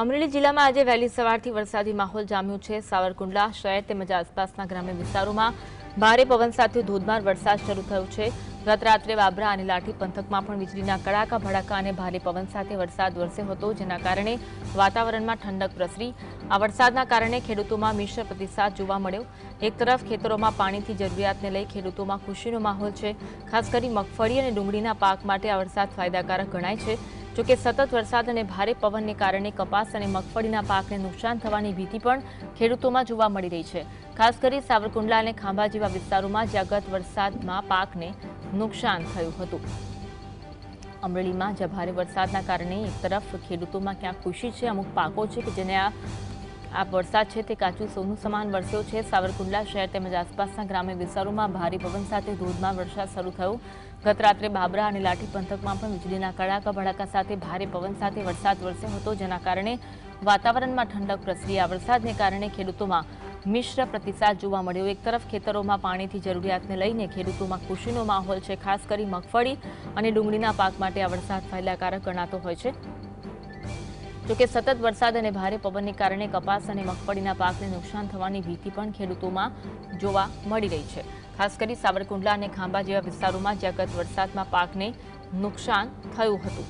અમરેલી જિલ્લામાં આજે વહેલી સવારથી વરસાદી માહોલ જામ્યો છે. સાવરકુંડલા શહેર તેમજ આસપાસના ગ્રામ્ય વિસ્તારોમાં ભારે પવન સાથે ધોધમાર વરસાદ શરૂ થયો છે. ગત રાત્રે બાબરા અને લાઠી પંથકમાં પણ વીજળીના કડાકા, ભડાકા અને ભારે પવન સાથે વરસાદ વરસ્યો હતો, જેના કારણે વાતાવરણમાં ઠંડક પ્રસરી. આ વરસાદના કારણે ખેડૂતોમાં મિશ્ર પ્રતિસાદ જોવા મળ્યો. એક તરફ ખેતરોમાં પાણીથી જરૂરિયાતને લઈ ખેડૂતોમાં ખુશીનો માહોલ છે. ખાસ કરી મગફળી અને ડુંગળીના પાક માટે આ વરસાદ ફાયદાકારક ગણાય છે. જોકે સતત વરસાદ અને ભારે પવનને કારણે કપાસ અને મગફળીના પાકને નુકસાન થવાની ભીતિ પણ ખેડૂતોમાં જોવા મળી રહી છે. ખાસ કરી સાવરકુંડલા અને ખાંભા જેવા વિસ્તારોમાં જ્યાં ગત વરસાદમાં પાકને નુકસાન થયું હતું. અમરેલીમાં જ્યાં ભારે વરસાદના કારણે એક તરફ ખેડૂતોમાં ક્યાંક ખુશી છે, અમુક પાકો છે કે જેને આ આ વરસાદ છે તે કાચું સોનું સમાન વરસ્યો છે. સાવરકુંડલા શહેર તેમજ આસપાસના ગ્રામ્ય વિસ્તારોમાં ભારે પવન સાથે ધોધમાર વરસાદ શરૂ થયો. ગત રાત્રે બાબરા અને લાઠી પંથકમાં પણ વીજળીના કડાકા ભડાકા સાથે ભારે પવન સાથે વરસાદ વરસ્યો હતો, જેના કારણે વાતાવરણમાં ઠંડક પ્રસરી. આ વરસાદને કારણે ખેડૂતોમાં મિશ્ર પ્રતિસાદ જોવા મળ્યો. એક તરફ ખેતરોમાં પાણીથી જરૂરિયાતને લઈને ખેડૂતોમાં ખુશીનો માહોલ છે, ખાસ કરી મગફળી અને ડુંગળીના પાક માટે આ વરસાદ ફાયદાકારક ગણાતો હોય છે. જોકે સતત વરસાદ અને ભારે પવનને કારણે કપાસ અને મગફળીના પાકને નુકસાન થવાની ભીતિ પણ ખેડૂતોમાં જોવા મળી રહી છે. ખાસ કરી સાવરકુંડલા અને ખાંભા જેવા વિસ્તારોમાં જ્યાં ગત વરસાદમાં પાકને નુકસાન થયું હતું.